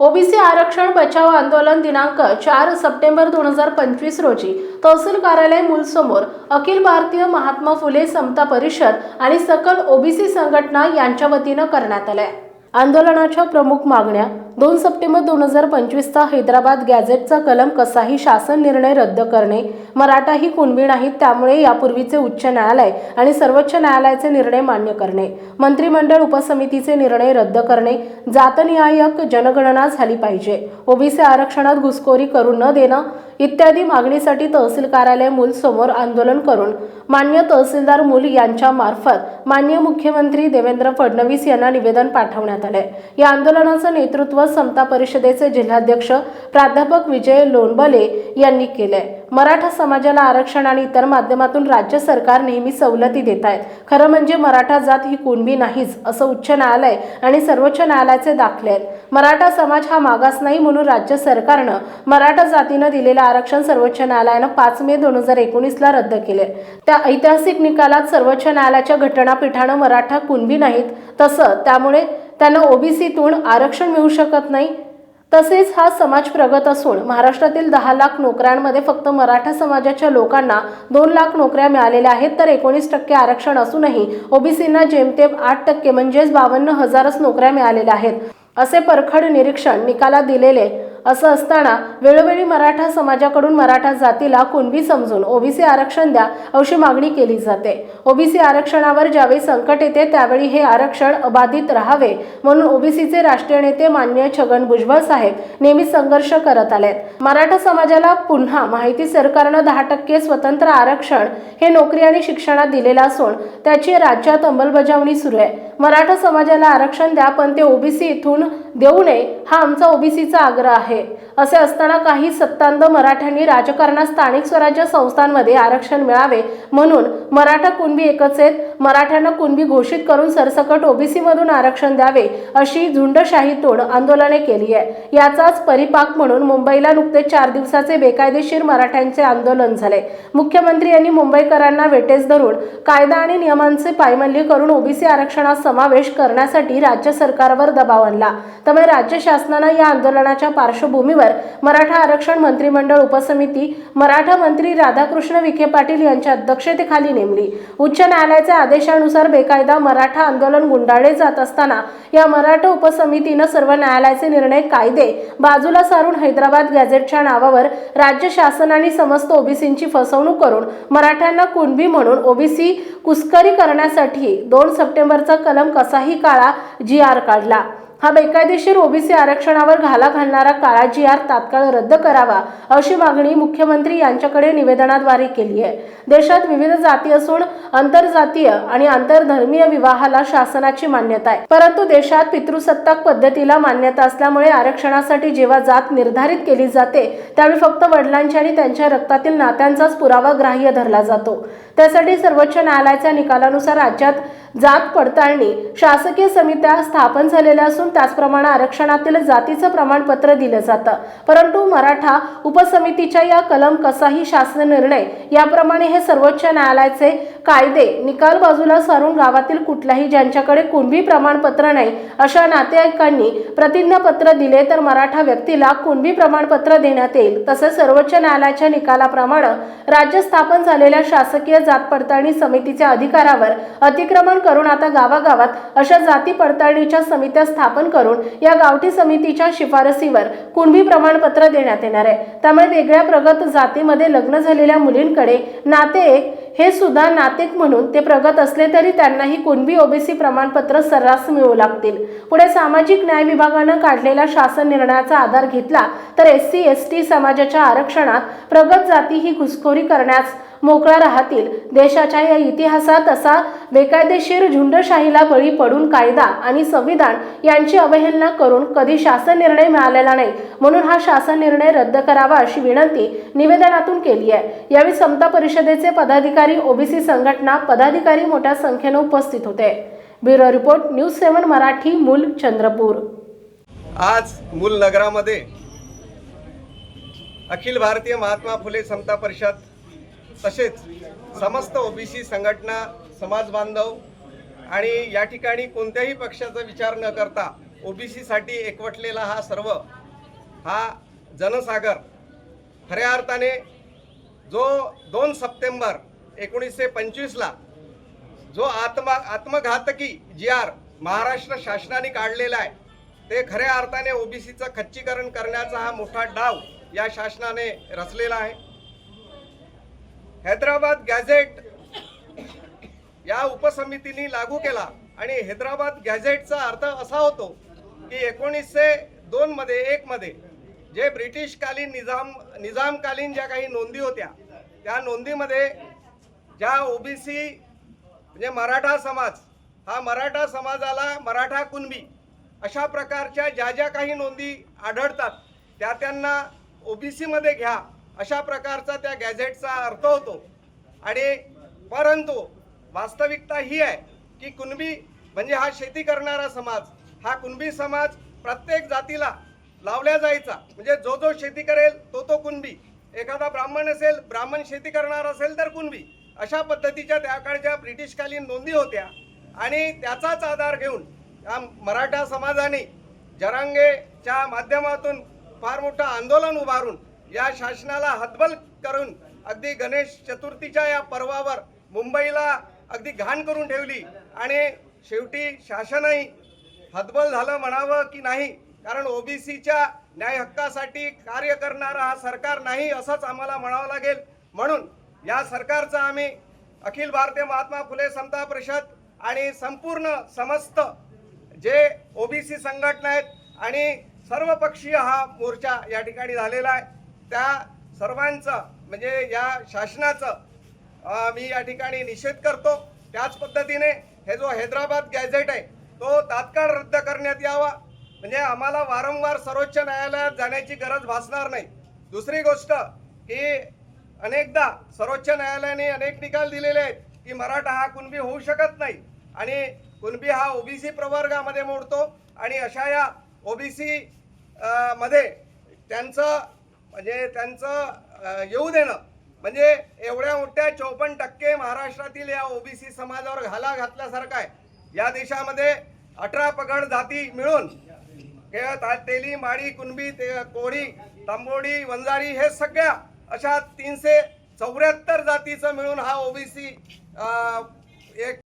OBC आरक्षण बचाव आंदोलन दिनांक चार सप्टेंबर दोन हजार पंचवीस रोजी तहसील कार्यालय मूलसमोर अखिल भारतीय महात्मा फुले समता परिषद आणि सकल ओबीसी संघटना यांच्या वतीनं करण्यात आल्या. आंदोलनाच्या प्रमुख मागण्या दोन सप्टेंबर दोन हजार पंचवीसचा हैदराबाद गॅझेटचा कलम कसाही शासन निर्णय रद्द करणे. मराठा ही कुणबी नाहीत त्यामुळे यापूर्वीचे उच्च न्यायालय आणि सर्वोच्च न्यायालयाचे निर्णय मान्य करणे. मंत्रिमंडळ उपसमितीचे निर्णय रद्द करणे. जातनियायक जनगणना झाली पाहिजे. ओबीसी आरक्षणात घुसखोरी करू न देणं. इत्यादी मागणीसाठी तहसील कार्यालय मूल समोर आंदोलन करून मान्य तहसीलदार मूल यांच्या मार्फत मान्य मुख्यमंत्री देवेंद्र फडणवीस यांना निवेदन पाठवण्यात आले. या आंदोलनाचं नेतृत्व समता परिषदेचे जिल्हाध्यक्ष प्राध्यापक विजय लोणबले यांनी केले. मराठा समाजाला आरक्षण आणि इतर माध्यमातून राज्य सरकार नेहमी सवलती देत आहेत खरं म्हणजे मराठा जात ही कुणबी नाहीच असं उच्च न्यायालय आणि सर्वोच्च न्यायालयाचे दाखले आहेत. मराठा समाज हा मागास नाही म्हणून राज्य सरकारनं मराठा जातीनं दिलेलं आरक्षण सर्वोच्च न्यायालयानं पाच मे दोन हजार एकोणीसला रद्द केले त्या ऐतिहासिक निकालात सर्वोच्च न्यायालयाच्या घटनापीठानं मराठा कुणबी नाहीत तसं त्यामुळे त्यांना ओबीसीतून आरक्षण मिळू शकत नाही तसेच हा समाज प्रगत असून महाराष्ट्रातील दहा लाख नोकऱ्यांमध्ये फक्त मराठा समाजाच्या लोकांना दोन लाख नोकऱ्या मिळालेल्या आहेत तर एकोणीस टक्के आरक्षण असूनही ओबीसींना जेमतेम आठ टक्के म्हणजेच बावन्न हजारच नोकऱ्या मिळालेल्या आहेत. असे परखड निरीक्षण निकालात दिलेले असं असताना वेळोवेळी मराठा समाजाकडून मराठा जातीला कुणबी समजून ओबीसी आरक्षण द्या अशी मागणी केली जाते. ओबीसी आरक्षणावर ज्यावेळी संकट येते त्यावेळी हे आरक्षण अबाधित राहावे म्हणून ओबीसीचे राष्ट्रीय नेते मान्य छगन भुजबळ साहेब नेहमी संघर्ष करत आलेत. मराठा समाजाला पुन्हा माहिती सरकारनं दहा टक्के स्वतंत्र आरक्षण हे नोकरी आणि शिक्षणात दिलेलं असून त्याची राज्यात अंमलबजावणी सुरू आहे. मराठा समाजाला आरक्षण द्या पण ते ओबीसी इथून देऊ नये हा आमचा ओबीसीचा आग्रह आहे. असे असताना काही सत्तांध मराठ्यांनी राजकारणात स्थानिक स्वराज्य संस्थांमध्ये आरक्षण मिळावे म्हणून मराठा कुणबी एकच आहेत. मराठ्यांना कुणबी घोषित करून सरसकट ओबीसीमधून आरक्षण द्यावे अशी झुंडशाही तोड आंदोलने केली आहे. याचाच परिपाक म्हणून मुंबईला नुकतेच चार दिवसाचे बेकायदेशीर मराठ्यांचे आंदोलन झाले. मुख्यमंत्री यांनी मुंबईकरांना वेटेस धरून कायदा आणि नियमांचे पायमल्ली करून ओबीसी आरक्षणात समावेश करण्यासाठी राज्य सरकारवर दबाव आणला. त्यामुळे राज्य शासनानं या आंदोलनाच्या पार्श्वभूमीवर मराठा आरक्षण मंत्रिमंडळ उपसमिती मराठा मंत्री राधाकृष्ण विखे पाटील यांच्या अध्यक्षतेखाली नेमली. उच्च न्यायालयाच्या आदेशानुसार बेकायदा मराठा आंदोलन गुंडाळले जात असताना या मराठा उपसमितीनं सर्व न्यायालयाचे निर्णय कायदे बाजूला सारून हैदराबाद गॅझेटच्या नावावर राज्य शासन आणि समस्त ओबीसींची फसवणूक करून मराठ्यांना कुणबी म्हणून ओबीसी कुस्करी करण्यासाठी दोन सप्टेंबरचा कलम कसाही काळा जी आर काढला. हा बेकायदेशीर ओबीसी आरक्षणावर घाला घालणारा काळाजी आर तात्काळ रद्द करावा अशी मागणी मुख्यमंत्री यांच्याकडे निवेदनाद्वारे केली आहे. देशात विविध जाती असून आंतरजातीय आणि आंतरधर्मीय विवाहाला शासनाची मान्यता आहे. परंतु देशात पितृसत्ताक पद्धतीला मान्यता असल्यामुळे आरक्षणासाठी जेव्हा जात निर्धारित केली जाते त्यावेळी फक्त वडिलांच्या आणि त्यांच्या रक्तातील नात्यांचाच पुरावा ग्राह्य धरला जातो. त्यासाठी सर्वोच्च न्यायालयाच्या निकालानुसार राज्यात जात पडताळणी शासकीय समित्या स्थापन झालेल्या असून त्याचप्रमाणे आरक्षणातील जातीचं प्रमाणपत्र दिलं जातं. परंतु मराठा उपसमितीच्या या कलम कसाही शासन निर्णय याप्रमाणे हे सर्वोच्च न्यायालयाचे कायदे निकाल बाजूला सारून गावातील कुठल्याही ज्यांच्याकडे कुणबी प्रमाणपत्र नाही अशा नातेवाईकांनी प्रतिज्ञापत्र दिले तर मराठा व्यक्तीला कुणबी प्रमाणपत्र देण्यात येईल. तसेच सर्वोच्च न्यायालयाच्या निकालाप्रमाणे राज्य स्थापन झालेल्या शासकीय जात पडताळणी समितीच्या अधिकारावर अतिक्रमण करून आता गावागावात अशा जाती पडताळणीच्या समित्या स्थापन करून या गावठी समितीच्या शिफारसीवर कुणबी प्रमाणपत्र देण्यात येणार आहे. त्यामुळे वेगळ्या प्रगत जातीमध्ये लग्न झालेल्या मुलींकडे नातेक हे सुद्धा नातेक म्हणून ते प्रगत असले तरी त्यांनाही कुणबी ओबीसी प्रमाणपत्र सर्रास मिळू लागतील. पुढे सामाजिक न्याय विभागानं काढलेल्या शासन निर्णयाचा आधार घेतला तर एस सी एस टी समाजाच्या आरक्षणात प्रगत जाती ही घुसखोरी करण्यास मोकळा राहतील. देशाच्या या इतिहासात असा बेकायदेशीर झुंडशाहीला बळी पडून कायदा आणि संविधान यांची अवहेलना करून कधी शासन निर्णय मिळालेला नाही म्हणून हा शासन निर्णय रद्द करावा अशी विनंती निवेदनातून केली आहे. यावेळी समता परिषदेचे पदाधिकारी ओबीसी संघटना पदाधिकारी मोठ्या संख्येने उपस्थित होते. Bureau report news seven Marathi Mul Chandrapur. आज मूल नगरामध्ये अखिल भारतीय महात्मा फुले समता परिषद तसेच समस्त ओबीसी संघटना समाज बांधव आणि या ठिकाणी कोणत्याही पक्षाचा विचार न करता ओबीसीसाठी एकवटलेला हा सर्व हा जनसागर खऱ्या अर्थाने जो दोन सप्टेंबर एकोणीसशे पंचवीसला जो आत्मा आत्मघातकी जी आर महाराष्ट्र शासनाने काढलेला आहे ते खऱ्या अर्थाने ओबीसीचं खच्चीकरण करण्याचा हा मोठा डाव या शासनाने रचलेला आहे. हैदराबाद गॅझेट या उपसमितीने लागू केला. आणि हैदराबाद गॅझेटचा अर्थ असा होतो की एकोणीसशे दोनमध्ये एकमध्ये जे ब्रिटिशकालीन निजाम निजामकालीन ज्या काही नोंदी होत्या त्या नोंदीमध्ये ज्या ओबीसी म्हणजे मराठा समाज हा मराठा समाजाला मराठा कुणबी अशा प्रकारच्या ज्या ज्या काही नोंदी आढळतात त्या त्यांना ओबीसीमध्ये घ्या. अशा प्रकारचा त्या गॅझेटचा अर्थ होतो. आणि परंतु वास्तविकता ही आहे की कुणबी म्हणजे हा शेती करणारा समाज हा कुणबी समाज प्रत्येक जातीला लावल्या जायचा. म्हणजे जो जो शेती करेल तो तो कुणबी. एखादा ब्राह्मण असेल ब्राह्मण शेती करणार असेल तर कुणबी. अशा पद्धतीच्या त्या काळच्या ब्रिटिशकालीन नोंदी होत्या. आणि त्याचाच आधार घेऊन या मराठा समाजाने जरांगेच्या माध्यमातून फार मोठं आंदोलन उभारून या शासनाला हतबल करून अगदी गणेश चतुर्थीच्या या पर्वावर मुंबईला अगदी घाण करून ठेवली. आणि शेवटी शासनही हतबल झालं म्हणावं की नाही कारण ओबीसीच्या न्याय हक्कासाठी कार्य करणारा हा सरकार नाही असंच आम्हाला म्हणावं लागेल. म्हणून या सरकारचा आम्ही अखिल भारतीय महात्मा फुले समता परिषद आणि संपूर्ण समस्त जे ओबीसी संघटना आहेत आणि सर्वपक्षीय हा मोर्चा या ठिकाणी झालेला आहे. त्या सर्वांचं म्हणजे या शासनाचं मी या ठिकाणी निषेध करतो. त्याच पद्धतीने हे जो हैदराबाद गॅझेट आहे तो तात्काळ रद्द करण्यात यावा. म्हणजे आम्हाला वारंवार सर्वोच्च न्यायालयात जाण्याची गरज भासणार नाही. दुसरी गोष्ट की अनेकदा सर्वोच्च न्यायालयाने अनेक निकाल दिलेले आहेत की मराठा हा कुणबी होऊ शकत नाही. आणि कुणबी हा ओबीसी प्रवर्गामध्ये मोडतो. आणि अशा या ओबीसी मध्ये त्यांचं म्हणजे त्यांचं येऊ देणं. म्हणजे एवढ्या मोठ्या चौपन्न टक्के महाराष्ट्रातील या ओबीसी समाजावर घाला घातल्यासारखा आहे. या देशामध्ये अठरा पगड जाती मिळून केवळ तेली माडी कुणबी ते कोळी तांबोडी वंजारी हे सगळ्या अशा तीनशे चौऱ्याहत्तर जातीचं मिळून हा ओबीसी एक